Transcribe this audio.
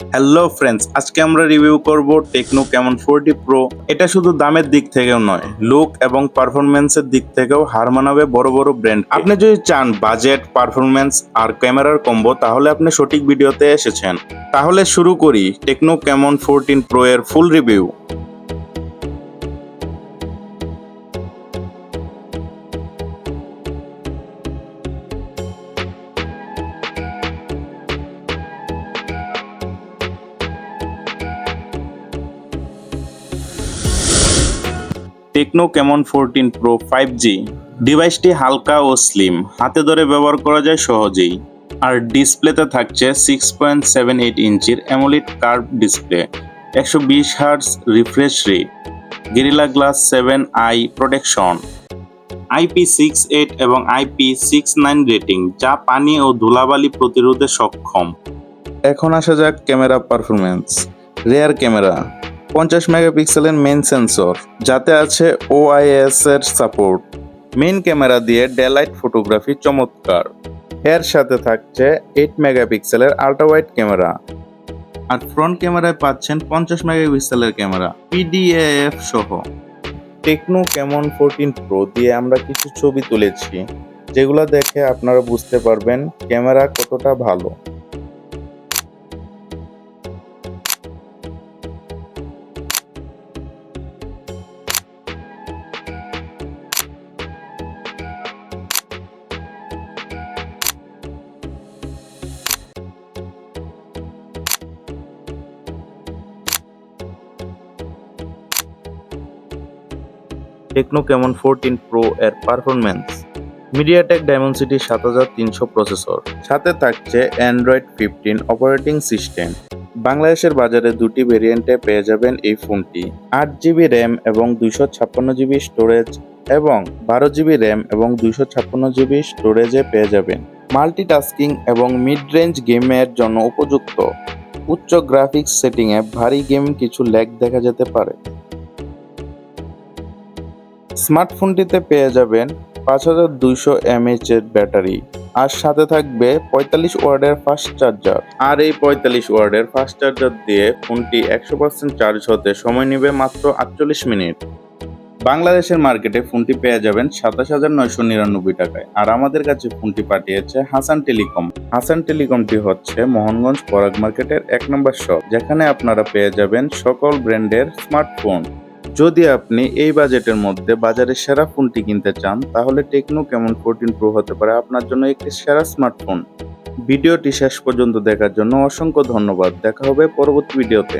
Hello friends আজকে আমরা review করব টেকনো ক্যামন ফোরটি প্রো এটা শুধু দামের দিক থেকেও নয় লুক এবং পারফরমেন্সের দিক থেকেও হার মানাবে বড় বড় ব্র্যান্ড আপনি যদি চান বাজেট পারফরমেন্স আর ক্যামেরার কম্বো তাহলে আপনি সঠিক ভিডিওতে এসেছেন। তাহলে শুরু করি টেকনো ক্যামন ফোরটিন প্রো এর full review Tecno Camon fourteen pro five G ডিভাইসটি হালকা ও স্লিম হাতে ধরে ব্যবহার করা যায় সহজেই। আর ডিসপ্লেতে থাকছে সিক্স পয়েন্ট সেভেন এইট ইঞ্চির অ্যামোলিড কার্ভ ডিসপ্লে একশো বিশ hertz refresh rate Gorilla glass seven I protection IP six eight এবং আইপি সিক্স নাইন রেটিং যা পানি ও ধুলাবালি প্রতিরোধে সক্ষম। এখন আসা যাক ক্যামেরা পারফরমেন্স রেয়ার ক্যামেরা পঞ্চাশ মেগাপিক্সেলের মেন সেন্সর যাতে আছে ওআইএস এর সাপোর্ট মেন ক্যামেরা দিয়ে ডেলাইট ফটোগ্রাফি চমৎকার। এর সাথে থাকছে এইট মেগাপিক্সেলের আল্ট্রা ওয়াইড ক্যামেরা আর ফ্রন্ট ক্যামেরায় পাচ্ছেন পঞ্চাশ মেগাপিক্সেলের ক্যামেরা পিডিএফ সহ। টেকনো কেমন ফোরটিন প্রো দিয়ে আমরা কিছু ছবি তুলেছি, যেগুলো দেখে আপনারা বুঝতে পারবেন ক্যামেরা কতটা ভালো। টেকনো কেমন ফোরটিন প্রো এর পারফরমেন্স মিডিয়াটেক ডায়মন্ডসিটি সাত হাজার তিনশো প্রসেসর। সাথে থাকছে অ্যান্ড্রয়েড ফিফটিন অপারেটিং সিস্টেম বাংলাদেশের বাজারে দুটি ভেরিয়েন্টে পেয়ে যাবেন এই ফোনটি। আট জিবি র্যাম এবং দুইশো ছাপ্পান্ন জিবি স্টোরেজ এবং বারো জিবি র্যাম এবং দুইশো ছাপ্পান্ন জিবি স্টোরেজে পেয়ে যাবেন। মাল্টিটাস্কিং এবং মিড রেঞ্জ গেমের জন্য উপযুক্ত। উচ্চ গ্রাফিক্স সেটিংয়ে ভারী গেম কিছু ল্যাগ দেখা যেতে পারে। স্মার্টফোনটিতে পেয়ে যাবেন পাঁচ হাজার দুইশো এমএইচ এর ব্যাটারি। আর সাথে থাকবে পঁয়তাল্লিশ ওয়ার্ডের ফাস্ট চার্জার। আর এই পঁয়তাল্লিশ ওয়ার্ডের ফাস্ট চার্জার দিয়ে ফোনটি একশো পার্সেন্ট চার্জ হতে সময় নেবে মাত্র আটচল্লিশ মিনিট। বাংলাদেশের মার্কেটে ফোনটি পেয়ে যাবেন সাতাশ হাজার নয়শো নিরানব্বই টাকায়। আর আমাদের কাছে ফোনটি পাঠিয়েছে হাসান টেলিকম। হাসান টেলিকমটি হচ্ছে মোহনগঞ্জ পরাগ মার্কেটের এক নম্বর শপ, যেখানে আপনারা পেয়ে যাবেন সকল ব্র্যান্ডের স্মার্টফোন। যদি আপনি এই বাজেটের মধ্যে বাজারে সেরা ফোনটি কিনতে চান, তাহলে টেকনো কেমন ফোরটিন প্রো হতে পারে আপনার জন্য একটি সেরা স্মার্টফোন। ভিডিওটি শেষ পর্যন্ত দেখার জন্য অসংখ্য ধন্যবাদ। দেখা হবে পরবর্তী ভিডিওতে।